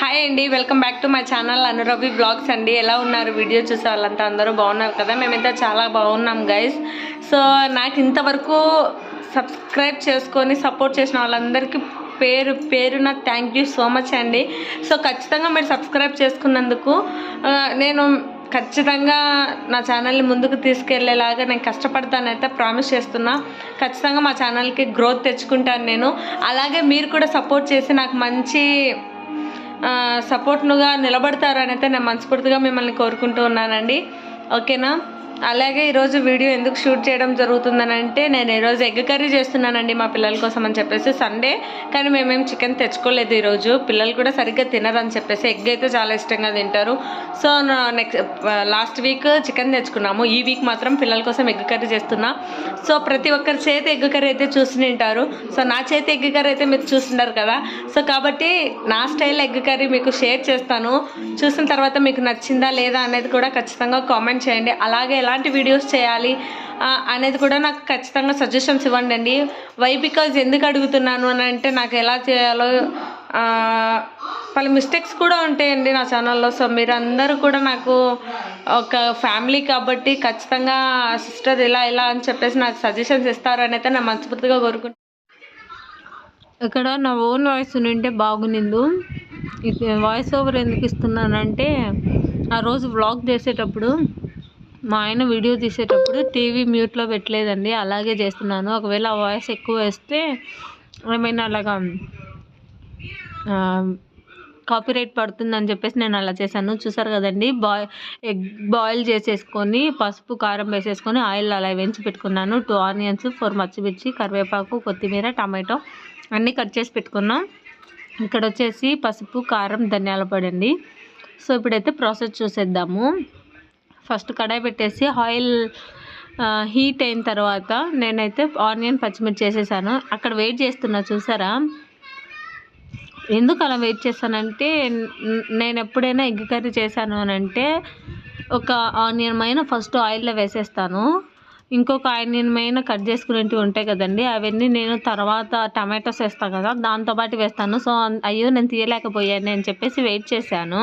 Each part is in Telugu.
హాయ్ అండి welcome back to my channel Anuravi blogs అండి. ఎలా ఉన్నారు? వీడియో చూసే వాళ్ళంతా అందరూ బాగున్నారు కదా? మేమైతే చాలా బాగున్నాం గైస్ సో నాకు ఇంతవరకు సబ్స్క్రైబ్ చేసుకొని సపోర్ట్ చేసిన వాళ్ళందరికీ పేరు పేరున థ్యాంక్ యూ సో మచ్ అండి. సో ఖచ్చితంగా మీరు సబ్స్క్రైబ్ చేసుకున్నందుకు నేను ఖచ్చితంగా నా ఛానల్ని ముందుకు తీసుకెళ్ళేలాగా నేను కష్టపడతానైతే ప్రామిస్ చేస్తున్నా. ఖచ్చితంగా మా ఛానల్కి గ్రోత్ తెచ్చుకుంటాను నేను. అలాగే మీరు కూడా సపోర్ట్ చేసి నాకు మంచి సపోర్ట్నుగా నిలబడతారనైతే నేను మనస్ఫూర్తిగా మిమ్మల్ని కోరుకుంటూ ఉన్నానండి. ఓకేనా? అలాగే ఈరోజు వీడియో ఎందుకు షూట్ చేయడం జరుగుతుందని అంటే నేను ఈరోజు ఎగ్ కర్రీ చేస్తున్నానండి మా పిల్లల కోసం అని చెప్పేసి సండే కానీ మేమేం చికెన్ తెచ్చుకోలేదు ఈరోజు పిల్లలు కూడా సరిగ్గా తినరని చెప్పేసి ఎగ్ అయితే చాలా ఇష్టంగా తింటారు. So next last week chicken తెచ్చుకున్నాము. ఈ వీక్ మాత్రం పిల్లల కోసం ఎగ్ కర్రీ చేస్తున్నా. సో ప్రతి ఒక్కరి చేతి ఎగ్ కర్రీ అయితే చూసి తింటారు. సో నా చేతి ఎగ్ కర్రీ అయితే మీరు చూస్తున్నారు కదా. సో కాబట్టి నా స్టైల్ ఎగ్ కర్రీ మీకు షేర్ చేస్తాను. చూసిన తర్వాత మీకు నచ్చిందా లేదా అనేది కూడా ఖచ్చితంగా కామెంట్ చేయండి. అలాగే ఎలాంటి వీడియోస్ చేయాలి అనేది కూడా నాకు ఖచ్చితంగా సజెషన్స్ ఇవ్వండి అండి వై బికాజ్ ఎందుకు అడుగుతున్నాను అని అంటే నాకు ఎలా చేయాలో పలు మిస్టేక్స్ కూడా ఉంటాయండి నా ఛానల్లో సో మీరందరూ కూడా నాకు ఒక ఫ్యామిలీ కాబట్టి ఖచ్చితంగా సిస్టర్ ఇలా ఇలా అని చెప్పేసి నాకు సజెషన్స్ ఇస్తారని అయితే నేను మనస్ఫూర్తిగా ఇక్కడ నా ఓన్ వాయిస్ ఉంటే బాగునిందు. వాయిస్ ఓవర్ ఎందుకు ఇస్తున్నానంటే ఆ రోజు వ్లాగ్ చేసేటప్పుడు మా ఆయన వీడియో తీసేటప్పుడు టీవీ మ్యూట్లో పెట్టలేదండి అలాగే చేస్తున్నాను. ఒకవేళ ఆ వాయిస్ ఎక్కువ వేస్తే ఏమైనా అలాగా కాపీరైట్ పడుతుందని చెప్పేసి నేను అలా చేశాను. చూసారు కదండి బాయ్ ఎగ్ బాయిల్ చేసేసుకొని పసుపు కారం వేసేసుకొని ఆయిల్ అలా వేయించి పెట్టుకున్నాను. టూ ఆనియన్స్ ఫోర్ మచ్చిమిర్చి కరివేపాకు కొత్తిమీర టమాటో అన్నీ కట్ చేసి పెట్టుకున్నాం. ఇక్కడ వచ్చేసి పసుపు కారం ధనియాల పొడి అండి. సో ఇప్పుడైతే ప్రాసెస్ చూసేద్దాము. ఫస్ట్ కడాయి పెట్టేసి ఆయిల్ హీట్ అయిన తర్వాత నేనైతే ఆనియన్ పచ్చిమిర్చి వేసేసాను. అక్కడ వెయిట్ చేస్తున్నా చూసారా? ఎందుకు అలా వెయిట్ చేస్తానంటే నేను ఎప్పుడైనా ఎగ్ కర్రీ చేశాను అని అంటే ఒక ఆనియన్ మైన ఫస్ట్ ఆయిల్లో వేసేస్తాను. ఇంకొక ఆనియన్ మైన కట్ చేసుకునేటివి ఉంటాయి కదండి అవన్నీ నేను తర్వాత టమాటోస్ వేస్తాను కదా దాంతోపాటు వేస్తాను. సో అయ్యో నేను తీయలేకపోయాను అని చెప్పేసి వెయిట్ చేశాను.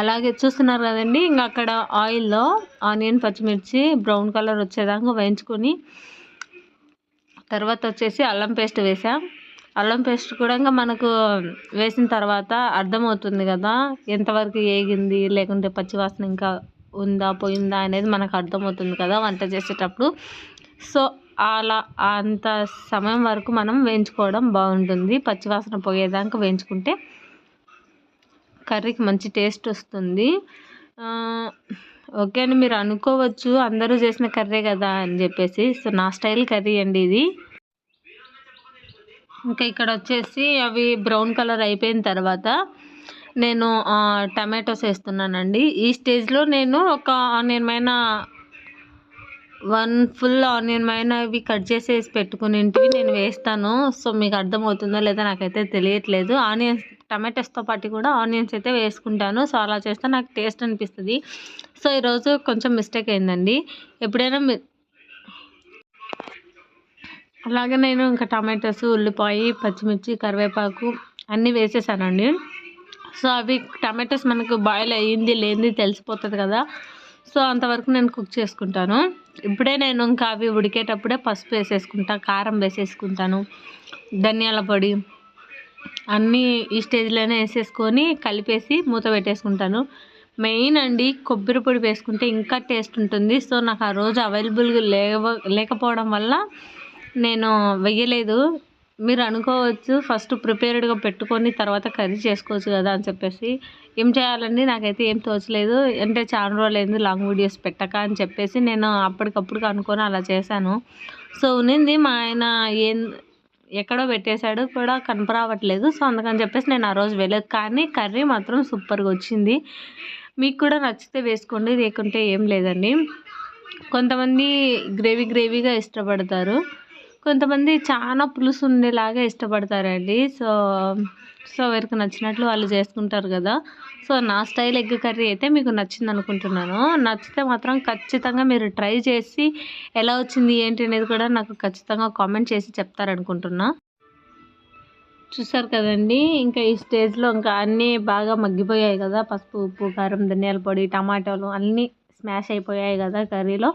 అలాగే చూస్తున్నారు కదండి ఇంకా అక్కడ ఆయిల్లో ఆనియన్ పచ్చిమిర్చి బ్రౌన్ కలర్ వచ్చేదాకా వేయించుకొని తర్వాత వచ్చేసి అల్లం పేస్ట్ వేసాం. అల్లం పేస్ట్ కూడా ఇంకా మనకు వేసిన తర్వాత అర్థమవుతుంది కదా ఎంతవరకు ఏగింది లేకుంటే పచ్చివాసన ఇంకా ఉందా పోయిందా అనేది మనకు అర్థమవుతుంది కదా వంట చేసేటప్పుడు. సో అలా అంత సమయం వరకు మనం వేయించుకోవడం బాగుంటుంది. పచ్చివాసన పోయేదాకా వేయించుకుంటే కర్రీకి మంచి టేస్ట్ వస్తుంది. ఓకే అని మీరు అనుకోవచ్చు అందరూ చేసిన కర్రీ కదా అని చెప్పేసి. సో నా స్టైల్ కర్రీ అండి ఇది. ఇంకా ఇక్కడ వచ్చేసి అవి బ్రౌన్ కలర్ అయిపోయిన తర్వాత నేను టమాటోస్ వేస్తున్నానండి. ఈ స్టేజ్లో నేను ఒక నేను వన్ ఫుల్ ఆనియన్ పైన ఇవి కట్ చేసేసి పెట్టుకునేటివి నేను వేస్తాను. సో మీకు అర్థమవుతుందో లేదో నాకైతే తెలియట్లేదు. ఆనియన్స్ టమాటోస్తో పాటు కూడా ఆనియన్స్ అయితే వేసుకుంటాను. సో అలా చేస్తే నాకు టేస్ట్ అనిపిస్తుంది. సో ఈరోజు కొంచెం మిస్టేక్ అయిందండి. ఎప్పుడైనా మి అలాగే నేను ఇంకా టమాటోస్ ఉల్లిపాయ పచ్చిమిర్చి కరివేపాకు అన్నీ వేసేసానండి. సో అవి టమాటోస్ మనకు బాయిల్ అయ్యింది లేనిది తెలిసిపోతుంది కదా. సో అంతవరకు నేను కుక్ చేసుకుంటాను. ఇప్పుడే నేను ఇంకా అవి ఉడికేటప్పుడే పసుపు వేసేసుకుంటా కారం వేసేసుకుంటాను ధనియాల పొడి అన్నీ ఈ స్టేజ్లోనే వేసేసుకొని కలిపేసి మూత పెట్టేసుకుంటాను. మెయిన్ అండి కొబ్బరి పొడి వేసుకుంటే ఇంకా టేస్ట్ ఉంటుంది. సో నాకు ఆ రోజు అవైలబుల్గా లేవ లేకపోవడం వల్ల నేను వెయ్యలేదు. మీరు అనుకోవచ్చు ఫస్ట్ ప్రిపేర్డ్గా పెట్టుకొని తర్వాత కర్రీ చేసుకోవచ్చు కదా అని చెప్పేసి. ఏం చేయాలండి? నాకైతే ఏం తోచలేదు. అంటే చాలా రోజులు లాంగ్ వీడియోస్ పెట్టక అని చెప్పేసి నేను అప్పటికప్పుడు అనుకొని అలా చేశాను. సో ఉన్నింది మా ఆయన ఏం ఎక్కడో పెట్టేశాడు కూడా కనపరావట్లేదు. సో అందుకని చెప్పేసి నేను ఆ రోజు వెళ్ళలేదు. కానీ కర్రీ మాత్రం సూపర్గా వచ్చింది. మీకు కూడా నచ్చితే వేసుకోండి లేకుంటే ఏం లేదండి. కొంతమంది గ్రేవీ గ్రేవీగా ఇష్టపడతారు. కొంతమంది చాలా పులుసు ఉండేలాగా ఇష్టపడతారండి. సో సో ఎవరికి నచ్చినట్లు వాళ్ళు చేసుకుంటారు కదా. సో నా స్టైల్ ఎగ్ కర్రీ అయితే మీకు నచ్చింది అనుకుంటున్నాను. నచ్చితే మాత్రం ఖచ్చితంగా మీరు ట్రై చేసి ఎలా వచ్చింది ఏంటి అనేది కూడా నాకు ఖచ్చితంగా కామెంట్ చేసి చెప్తారనుకుంటున్నా. చూసారు కదండి ఇంకా ఈ స్టేజ్లో ఇంకా అన్నీ బాగా మగ్గిపోయాయి కదా. పసుపు ఉప్పు కారం ధనియాల పొడి టమాటాలు అన్నీ స్మాష్ అయిపోయాయి కదా కర్రీలో.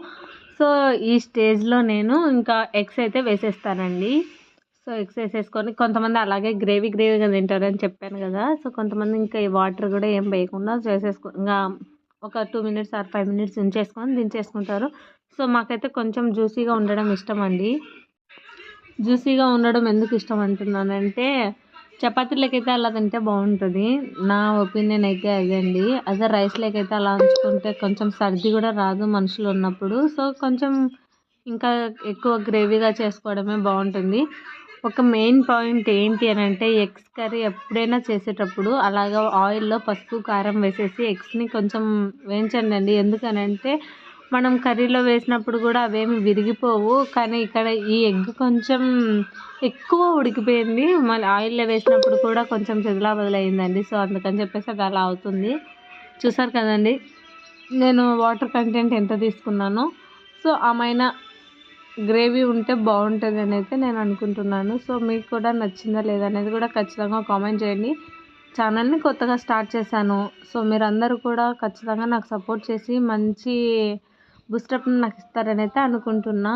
సో ఈ స్టేజ్లో నేను ఇంకా ఎగ్స్ అయితే వేసేస్తానండి. సో ఎగ్స్ వేసేసుకొని కొంతమంది అలాగే గ్రేవీ గ్రేవీగా తింటారని చెప్పాను కదా. సో కొంతమంది ఇంకా ఈ వాటర్ కూడా ఏం వేయకుండా చేసేసుకో ఇంకా ఒక two minutes or five minutes ఉంచేసుకొని దించేసుకుంటారు. సో మాకైతే కొంచెం జ్యూసీగా ఉండడం ఇష్టం అండి. జ్యూసీగా ఉండడం ఎందుకు ఇష్టం అంటున్నానంటే చపాతీలకైతే అలా తింటే బాగుంటుంది. నా ఒపీనియన్ అయితే అదే అండి. అదే రైస్లోకైతే అలా ఉంచుకుంటే కొంచెం సర్ది కూడా రాదు మనుషులు ఉన్నప్పుడు. సో కొంచెం ఇంకా ఎక్కువ గ్రేవీగా చేసుకోవడమే బాగుంటుంది. ఒక మెయిన్ పాయింట్ ఏంటి అని అంటే ఎగ్స్ కర్రీ ఎప్పుడైనా చేసేటప్పుడు అలాగా ఆయిల్లో పసుపు కారం వేసేసి ఎగ్స్ని కొంచెం వేయించండి అండి. ఎందుకనంటే మనం కర్రీలో వేసినప్పుడు కూడా అవేమి విరిగిపోవు. కానీ ఇక్కడ ఈ ఎగ్ కొంచెం ఎక్కువ ఉడికిపోయింది. మళ్ళీ ఆయిల్లో వేసినప్పుడు కూడా కొంచెం చెదిలా బదులైందండి. సో అందుకని చెప్పేసి అది అలా అవుతుంది. చూసారు కదండి? నేను వాటర్ కంటెంట్ ఎంత తీసుకున్నానో. సో ఆమైనా గ్రేవీ ఉంటే బాగుంటుంది అని అయితే నేను అనుకుంటున్నాను. సో మీకు కూడా నచ్చిందా లేదా అనేది కూడా ఖచ్చితంగా కామెంట్ చేయండి. ఛానల్ని కొత్తగా స్టార్ట్ చేశాను. సో మీరందరూ కూడా ఖచ్చితంగా నాకు సపోర్ట్ చేసి మంచి బూస్టప్ నాకు ఇస్తారని అయితే అనుకుంటున్నా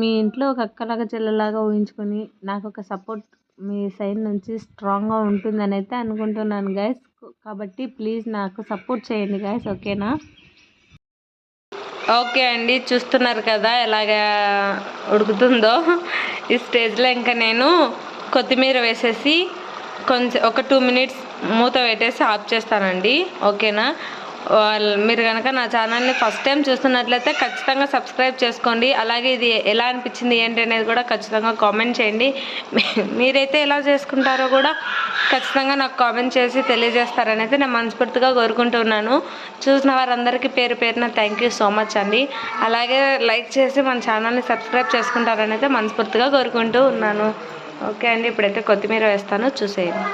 మీ ఇంట్లో ఒక అక్కలాగా చెల్లెలాగా ఊహించుకొని నాకు ఒక సపోర్ట్ మీ సైడ్ నుంచి స్ట్రాంగ్గా ఉంటుందని అయితే అనుకుంటున్నాను గైస్ కాబట్టి ప్లీజ్ నాకు సపోర్ట్ చేయండి గైస్ ఓకేనా? ఓకే అండి. చూస్తున్నారు కదా ఎలాగా ఉడుకుతుందో. ఈ స్టేజ్లో ఇంకా నేను కొత్తిమీర వేసేసి కొంచెం ఒక టూ మినిట్స్ మూత పెట్టేసి ఆఫ్ చేస్తానండి. ఓకేనా? మీరు కనుక నా ఛానల్ని ఫస్ట్ టైం చూస్తున్నట్లయితే ఖచ్చితంగా సబ్స్క్రైబ్ చేసుకోండి. అలాగే ఇది ఎలా అనిపించింది ఏంటి అనేది కూడా ఖచ్చితంగా కామెంట్ చేయండి. మీరైతే ఎలా చేసుకుంటారో కూడా ఖచ్చితంగా నాకు కామెంట్ చేసి తెలియజేస్తారని అయితే నేను మనస్ఫూర్తిగా కోరుకుంటున్నాను. చూసిన వారందరికీ పేరు పేరున థ్యాంక్ యూ సో మచ్ అండి. అలాగే లైక్ చేసి మన ఛానల్ని సబ్స్క్రైబ్ చేసుకుంటారని అయితే మనస్ఫూర్తిగా కోరుకుంటూ ఉన్నాను. ఓకే అండి ఇప్పుడైతే కొత్తిమీర వేస్తాను. చూసేయండి.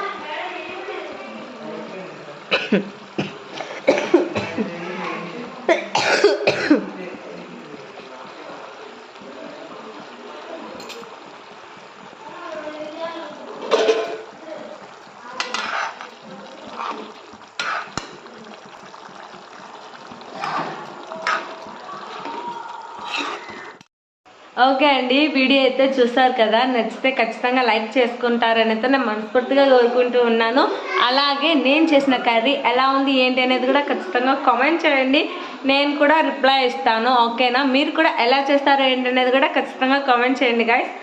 ఓకే అండి వీడియో అయితే చూసారు కదా నచ్చితే ఖచ్చితంగా లైక్ చేసుకుంటారని అయితే నేను మనస్ఫూర్తిగా కోరుకుంటూ ఉన్నాను. అలాగే నేను చేసిన కర్రీ ఎలా ఉంది ఏంటి అనేది కూడా ఖచ్చితంగా కామెంట్ చేయండి. నేను కూడా రిప్లై ఇస్తాను ఓకేనా? మీరు కూడా ఎలా చేస్తారో ఏంటి అనేది కూడా ఖచ్చితంగా కామెంట్ చేయండి గాయస్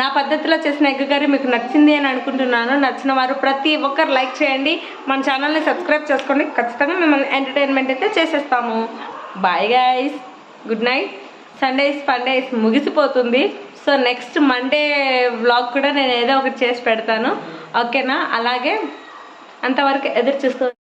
నా పద్ధతిలో చేసిన ఎగ్ కర్రీ మీకు నచ్చింది అని అనుకుంటున్నాను. నచ్చిన వారు ప్రతి ఒక్కరు లైక్ చేయండి. మన ఛానల్ని సబ్స్క్రైబ్ చేసుకోండి. ఖచ్చితంగా మిమ్మల్ని ఎంటర్టైన్మెంట్ అయితే చేసేస్తాము. Bye guys good night Sundays పండేస్ ముగిసిపోతుంది. సో నెక్స్ట్ మండే వ్లాగ్ కూడా నేను ఏదో ఒకటి చేసి పెడతాను. ఓకేనా అలాగే అంతవరకు ఎదురు చూస్తూ